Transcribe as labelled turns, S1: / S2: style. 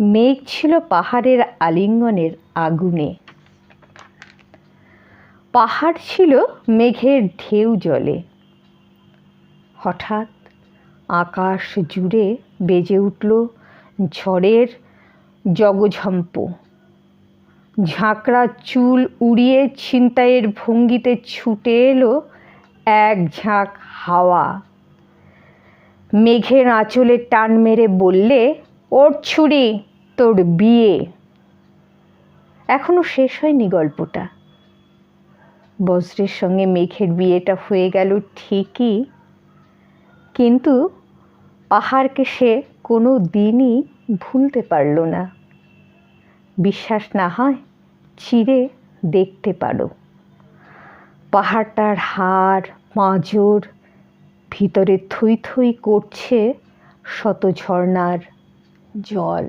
S1: মেঘ ছিল পাহাড়ের আলিঙ্গনের আগুনে। পাহাড় ছিল মেঘের ঢেউ জলে। হঠাৎ আকাশ জুড়ে বেজে উঠল ঝড়ের জগঝম্প। ঝাঁকড়া চুল উড়িয়ে ছিনতাইয়ের ভঙ্গিতে ছুটে এলো এক ঝাঁক হাওয়া। মেঘের আঁচলে টান মেরে বললে, ওর ছুরি! তোর বিয়ে। এখনও শেষ হয়নি গল্পটা। বজ্রের সঙ্গে মেঘের বিয়েটা হয়ে গেল ঠিকই, কিন্তু পাহাড়কে সে কোনো দিনই ভুলতে পারল না। বিশ্বাস না হয় চিরে দেখতে পারো। পাহাড়টার হাড় পাঁজর ভিতরে থই থই করছে শত ঝর্ণার জল।